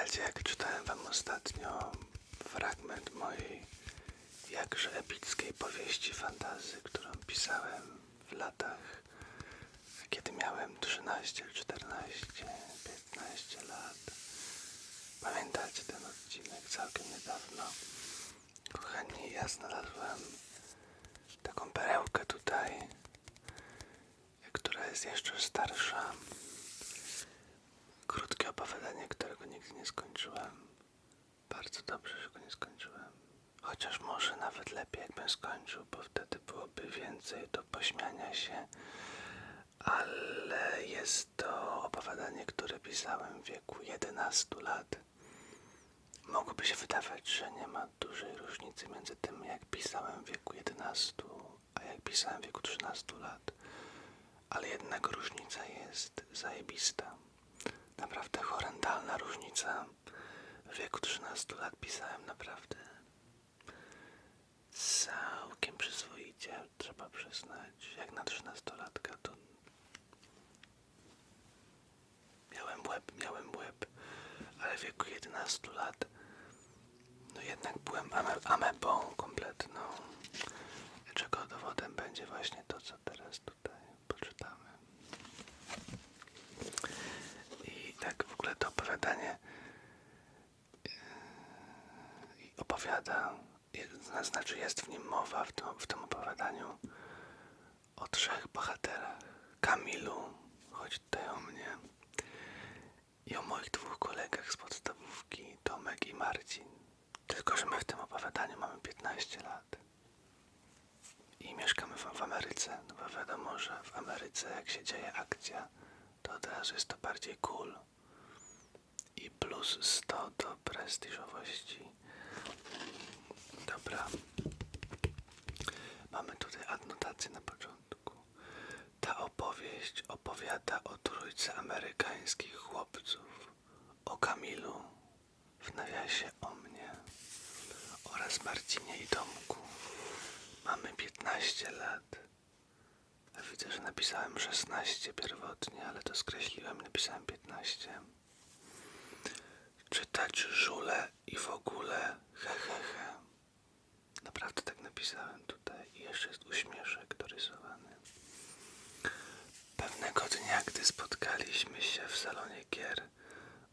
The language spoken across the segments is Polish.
Pamiętacie, jak czytałem wam ostatnio fragment mojej jakże epickiej powieści fantazy, którą pisałem w latach, kiedy miałem 13, 14, 15 lat. Pamiętacie ten odcinek całkiem niedawno? Kochani, ja znalazłem taką perełkę tutaj, która jest jeszcze starsza. Opowiadanie, którego nigdy nie skończyłem. Bardzo dobrze, że go nie skończyłem. Chociaż może nawet lepiej, jakbym skończył, bo wtedy byłoby więcej do pośmiania się. Ale jest to opowiadanie, które pisałem w wieku 11 lat. Mogłoby się wydawać, że nie ma dużej różnicy między tym, jak pisałem w wieku 11, a jak pisałem w wieku 13 lat. Ale jednak różnica jest zajebista. Naprawdę horrendalna różnica. W wieku 13 lat pisałem naprawdę całkiem przyzwoicie, trzeba przyznać. Jak na 13-latka to miałem łeb, miałem łeb, ale w wieku 11 lat no jednak byłem ame amebą kompletną. Czego dowodem będzie właśnie to, co teraz tutaj poczytamy. I tak w ogóle to opowiadanie opowiada, znaczy jest w nim mowa w tym, w tym opowiadaniu o trzech bohaterach. Kamilu, chodzi tutaj o mnie, i o moich dwóch kolegach z podstawówki, Tomek i Marcin. Tylko, że my w tym opowiadaniu mamy 15 lat. I mieszkamy w, w Ameryce. No bo wiadomo, że w Ameryce jak się dzieje akcja, to od razu jest to bardziej cool. I plus 100 do prestiżowości. Dobra. Mamy tutaj adnotację na początku. Ta opowieść opowiada o trójce amerykańskich chłopców, o Kamilu, w nawiasie o mnie oraz Marcinie i Tomku. Mamy 15 lat. Widzę, że napisałem 16 pierwotnie, ale to skreśliłem, napisałem 15. Czytać żule i w ogóle he he he. Naprawdę tak napisałem tutaj i jeszcze jest uśmieszek dorysowany. Pewnego dnia, gdy spotkaliśmy się w salonie gier,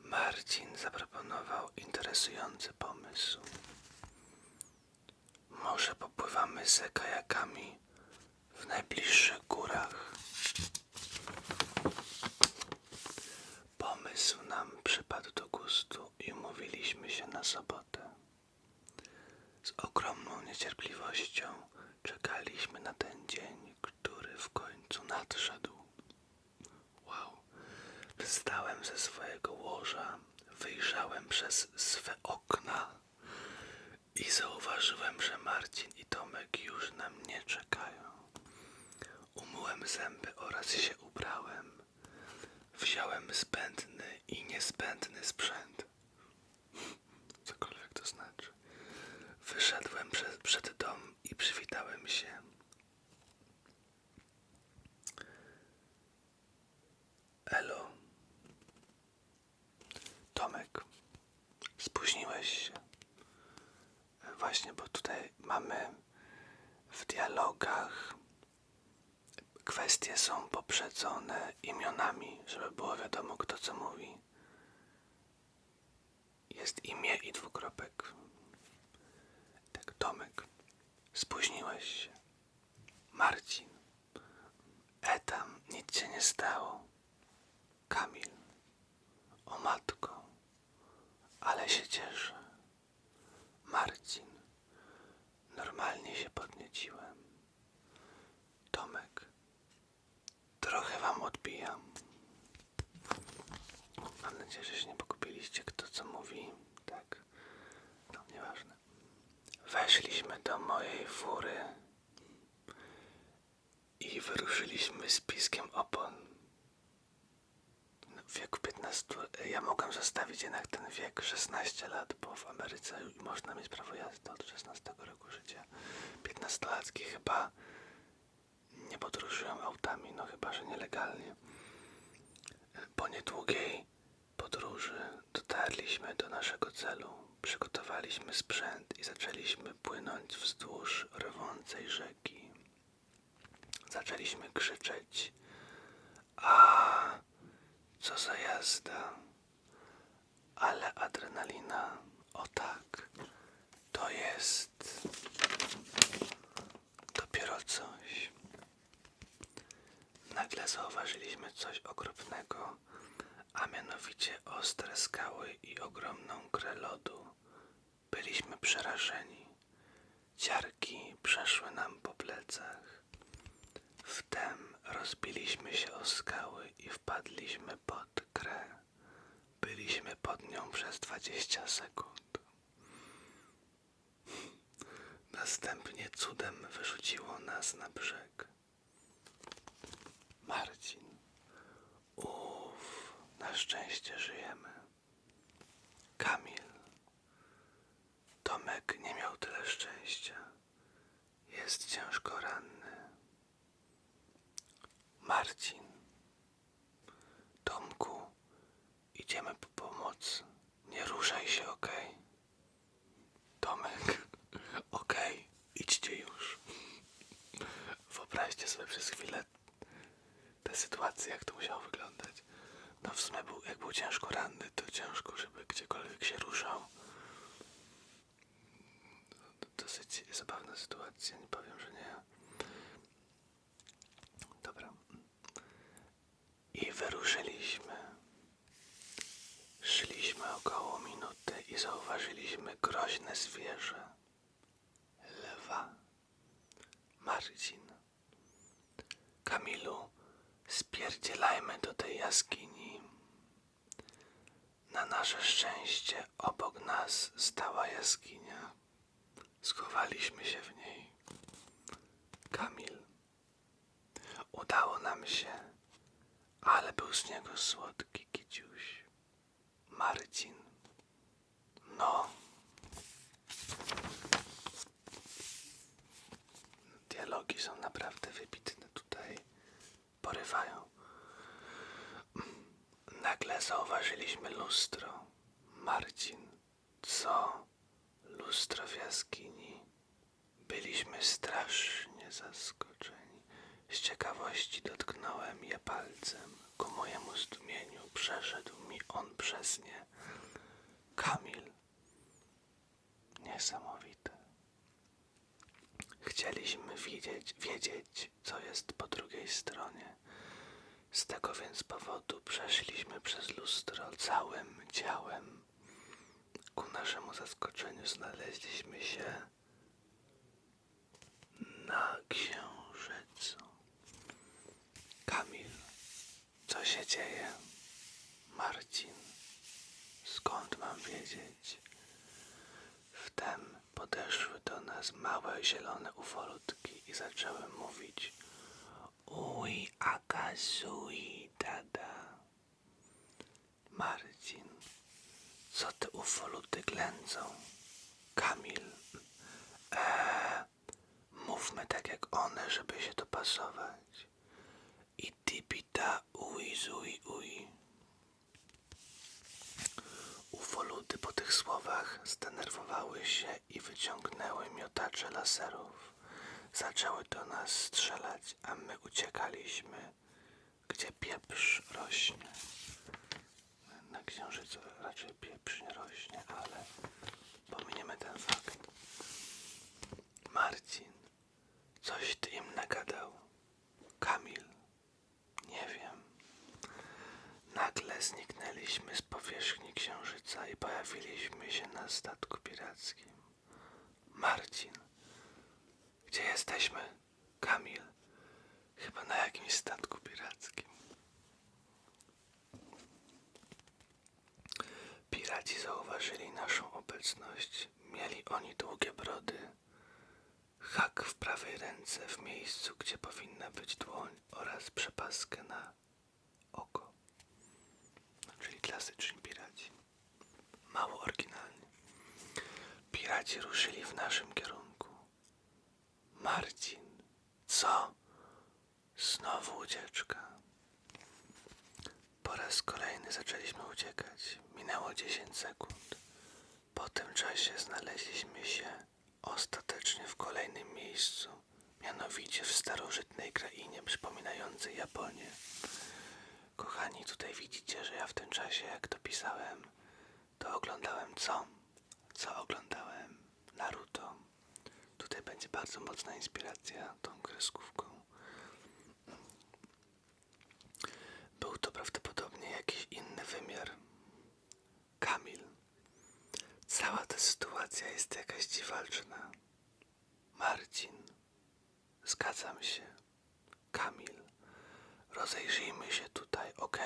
Marcin zaproponował interesujący pomysł. Może popływamy z kajakami w najbliższych górach. Pomysł nam przypadł do gustu i umówiliśmy się na sobotę. Z ogromną niecierpliwością czekaliśmy na ten dzień, który w końcu nadszedł. Wow. Wstałem ze swojego łoża, wyjrzałem przez swe okna i zauważyłem, że Marcin i Tomek już na mnie czekają. Umyłem zęby oraz się ubrałem. Wziąłem zbędny i niezbędny sprzęt. Cokolwiek to znaczy. Wyszedłem przed, przed dom i przywitałem się. Elo. Tomek, spóźniłeś się. Właśnie, bo tutaj mamy w dialogach kwestie są poprzedzone imionami, żeby było wiadomo kto co mówi. Jest imię i dwukropek. Tak, Tomek, spóźniłeś się. Marcin, Etam, nic się nie stało. Kamil, o matko, cieszę. Marcin, normalnie się podnieciłem. Tomek, trochę wam odbijam. Mam nadzieję, że się nie pokupiliście, kto co mówi. Tak, no nieważne. Weszliśmy do mojej fury i wyruszyliśmy z piskiem opon. W wieku 15 ja mogłem zostawić jednak ten wiek 16 lat, bo w Ameryce można mieć prawo jazdy od 16 roku życia. 15-latki chyba nie podróżują autami, no chyba, że nielegalnie. Po niedługiej podróży dotarliśmy do Schowaliśmy sprzęt i zaczęliśmy płynąć wzdłuż rwącej rzeki. Zaczęliśmy krzyczeć. A co za jazda! Ale adrenalina, o tak, to jest dopiero coś. Nagle zauważyliśmy coś okropnego, a mianowicie ostre skały i ogromną grę lodu. Byliśmy przerażeni. Ciarki przeszły nam po plecach. Wtem rozbiliśmy się o skały i wpadliśmy pod grę. Byliśmy pod nią przez 20 sekund. Następnie cudem wyrzuciło nas na brzeg. Marcin. Uff, na szczęście żyjemy. Kamil. Tomek nie miał tyle szczęścia. Jest ciężko ranny. Marcin. Tomku, idziemy po pomoc. Nie ruszaj się, okej? Tomek, okej, idźcie już. Wyobraźcie sobie przez chwilę tę sytuację, jak to musiało wyglądać. No w sumie był, jak był ciężko ranny, to ciężko, żeby gdziekolwiek się ruszał. Dosyć zabawna sytuacja, nie powiem, że nie. Dobra. I wyruszyliśmy. Szliśmy około minuty i zauważyliśmy groźne zwierzę. Lewa. Marcin. Kamilu, spierdzielajmy do tej jaskini. Na nasze szczęście obok nas stała jaskinia. Schowaliśmy się w niej. Kamil. Udało nam się, ale był z niego słodki kiciuś. Marcin. No. Dialogi są naprawdę wybitne. Porywają. Nagle zauważyliśmy lustro. Marcin. Co? Lustro w jaskini. Byliśmy strasznie zaskoczeni. Z ciekawości dotknąłem je palcem. Ku mojemu zdumieniu przeszedł mi on przez nie. Kamil. Niesamowite. Chcieliśmy wiedzieć, wiedzieć, co jest po drugiej stronie. Z tego więc powodu przeszliśmy przez lustro całym ciałem. Ku naszemu zaskoczeniu znaleźliśmy się na księżycu. Kamil, co się dzieje? Marcin, skąd mam wiedzieć? Wtem podeszły do nas małe zielone ufolutki i zaczęły mówić akazui, dada. Marcin, co te ufoluty ględzą? Kamil, eee, mówmy tak jak one, żeby się dopasować. I tipita uj, zuj, uj. Ufoluty po tych słowach zdenerwowały się i wyciągnęły miotacze laserów. Zaczęły do nas strzelać, a my uciekaliśmy, gdzie pieprz rośnie. Na księżycu raczej pieprz nie rośnie, ale pominiemy ten fakt. Marcin, coś ty im nagadał. Kamil, nie wiem. Nagle zniknęliśmy z powierzchni księżyca i pojawiliśmy się na statku pirackim. Marcin, gdzie jesteśmy? Kamil, chyba na jakimś statku pirackim. Piraci zauważyli naszą obecność. Mieli oni długie brody, hak w prawej ręce w miejscu, gdzie powinna być dłoń oraz przepaskę na oko. No, czyli klasyczni piraci. Mało oryginalnie. Piraci ruszyli w naszym kierunku. Marcin, co? Znowu ucieczka. Po raz kolejny zaczęliśmy uciekać. Minęło 10 sekund. Po tym czasie znaleźliśmy się ostatecznie w kolejnym miejscu, mianowicie w starożytnej krainie przypominającej Japonię. Kochani, tutaj widzicie, że ja w tym czasie, jak to pisałem, to oglądałem co? Co oglądałem? Naruto. Tutaj będzie bardzo mocna inspiracja tą kreskówką. Był to prawdopodobnie jakiś inny wymiar. Kamil. Cała ta sytuacja jest jakaś dziwaczna. Marcin. Zgadzam się. Kamil. Rozejrzyjmy się tutaj, ok?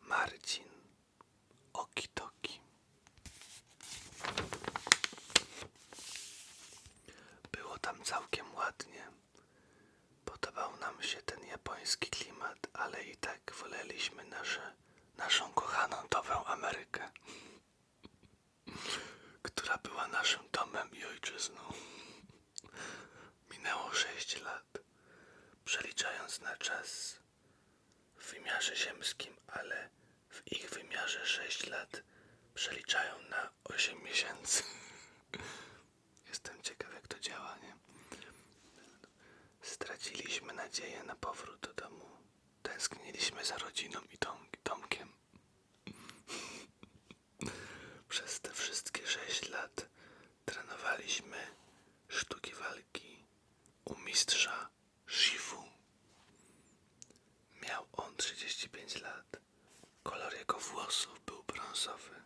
Marcin. Okitoki. Było tam całkiem ładnie. Podobał nam się ten japoński klimat, ale i tak woleliśmy nasze, naszą kochaną nową Amerykę, która była naszym domem i ojczyzną. Minęło sześć lat, przeliczając na czas w wymiarze ziemskim, ale w ich wymiarze sześć lat przeliczają na osiem miesięcy. Jestem ciekaw, jak to działa, nie? Straciliśmy nadzieję na powrót do domu. Tęskniliśmy za rodziną i dom, domkiem. Przez te wszystkie sześć lat trenowaliśmy sztuki walki u mistrza Shifu. Miał on 35 lat. Kolor jego włosów był brązowy.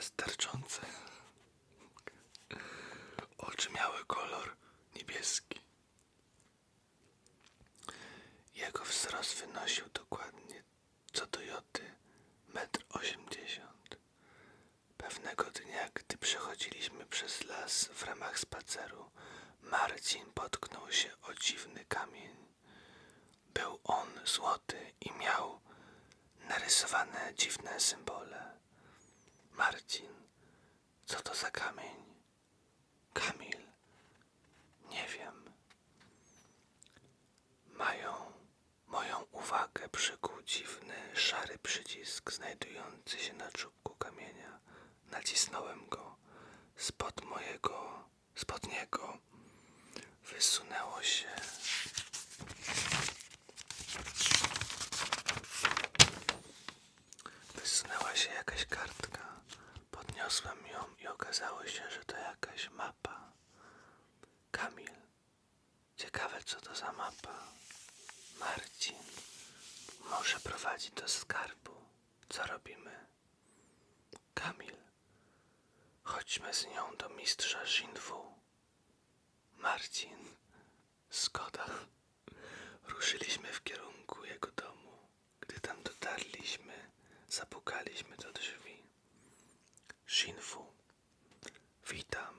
Sterczące. Oczy miały kolor niebieski. Jego wzrost wynosił dokładnie co do joty metr osiemdziesiąt. Pewnego dnia, gdy przechodziliśmy przez las w ramach spaceru, Marcin potknął się o dziwny kamień. Był on złoty i miał narysowane dziwne symbole. Marcin, co to za kamień? Kamil, nie wiem. Mają moją uwagę przykuł dziwny, szary przycisk znajdujący się na czubku kamienia. Nacisnąłem go. Spod mojego, spod niego wysunęło się Wysunęła się jakaś kartka. Podniosłem ją i okazało się, że to jakaś mapa. Kamil, ciekawe co to za mapa. Marcin, może prowadzi do skarbu. Co robimy? Kamil, chodźmy z nią do mistrza Shinfu. Marcin, zgoda. Ruszyliśmy w kierunku jego domu. Gdy tam dotarliśmy, zapukaliśmy do drzwi. Shinfu, witam.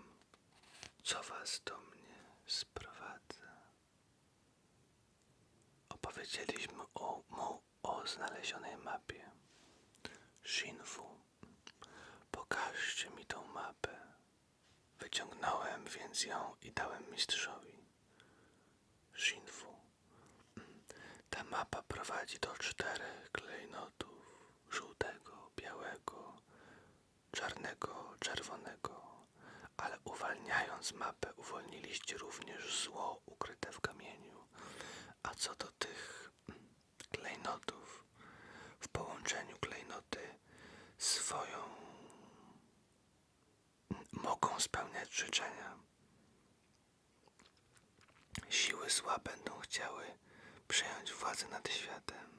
Co was do mnie sprowadza? Opowiedzieliśmy o, mu o znalezionej mapie. Shinfu, pokażcie mi tą mapę. Wyciągnąłem więc ją i dałem mistrzowi. Shinfu, ta mapa prowadzi do czterech klejnotów: żółtego, białego, czarnego, czerwonego. Ale uwalniając mapę, uwolniliście również zło ukryte w kamieniu. A co do tych klejnotów, w połączeniu klejnoty swoją mogą spełniać życzenia. Siły zła będą chciały przejąć władzę nad światem.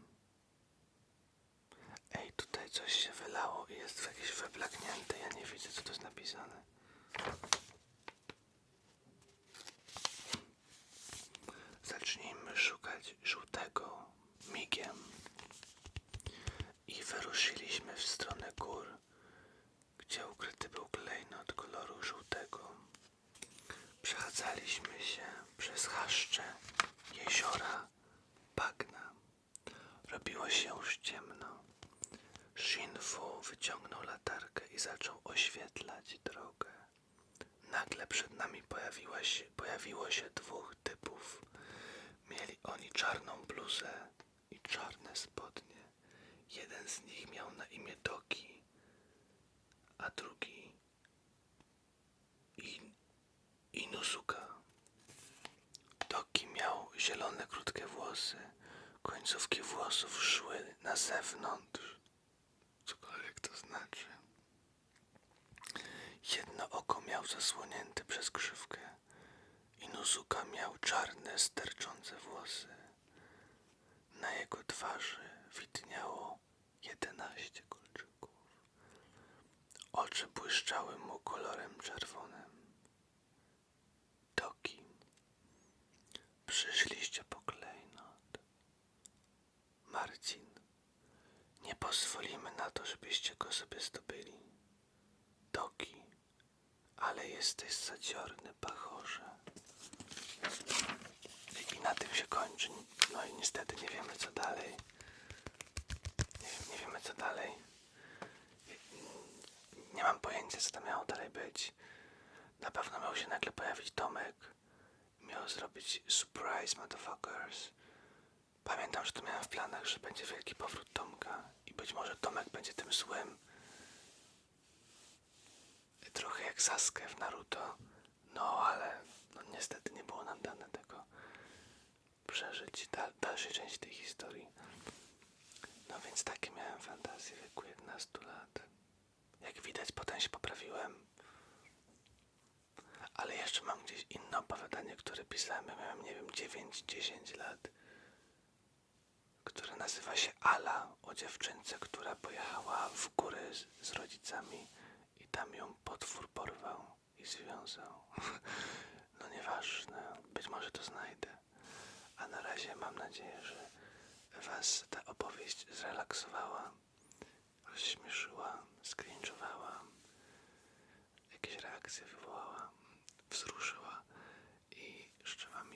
Tutaj coś się wylało i jest jakieś wyblaknięte. Ja nie widzę, co to jest napisane. włosy. Końcówki włosów szły na zewnątrz. Cokolwiek to znaczy. Jedno oko miał zasłonięte przez krzywkę. Inuzuka miał czarne, sterczące włosy. Na jego twarzy widniało jedenaście kolczyków. Oczy błyszczały mu kolorem czerwonym. Go sobie zdobyli. Toki, ale jesteś zadziorny, pachorze. I na tym się kończy. No i niestety nie wiemy co dalej. Nie, nie wiemy co dalej. Nie mam pojęcia co to miało dalej być. Na pewno miał się nagle pojawić Tomek. Miał zrobić surprise motherfuckers. Pamiętam, że to miałem w planach, że będzie wielki powrót Tomka. Być może Tomek będzie tym złym. Trochę jak Sasuke w Naruto. No ale no, niestety nie było nam dane tego przeżyć dal, dalszej części tej historii. No więc takie miałem fantazje w wieku 11 lat. Jak widać, potem się poprawiłem. Ale jeszcze mam gdzieś inne opowiadanie, które pisałem, jak miałem, nie wiem, 9-10 lat. Które nazywa się Ala, o dziewczynce, która pojechała w góry z, z rodzicami i tam ją potwór porwał i związał. No nieważne, być może to znajdę. A na razie mam nadzieję, że Was ta opowieść zrelaksowała, rozśmieszyła, skrinczowała, jakieś reakcje wywołała, wzruszyła i życzę Wam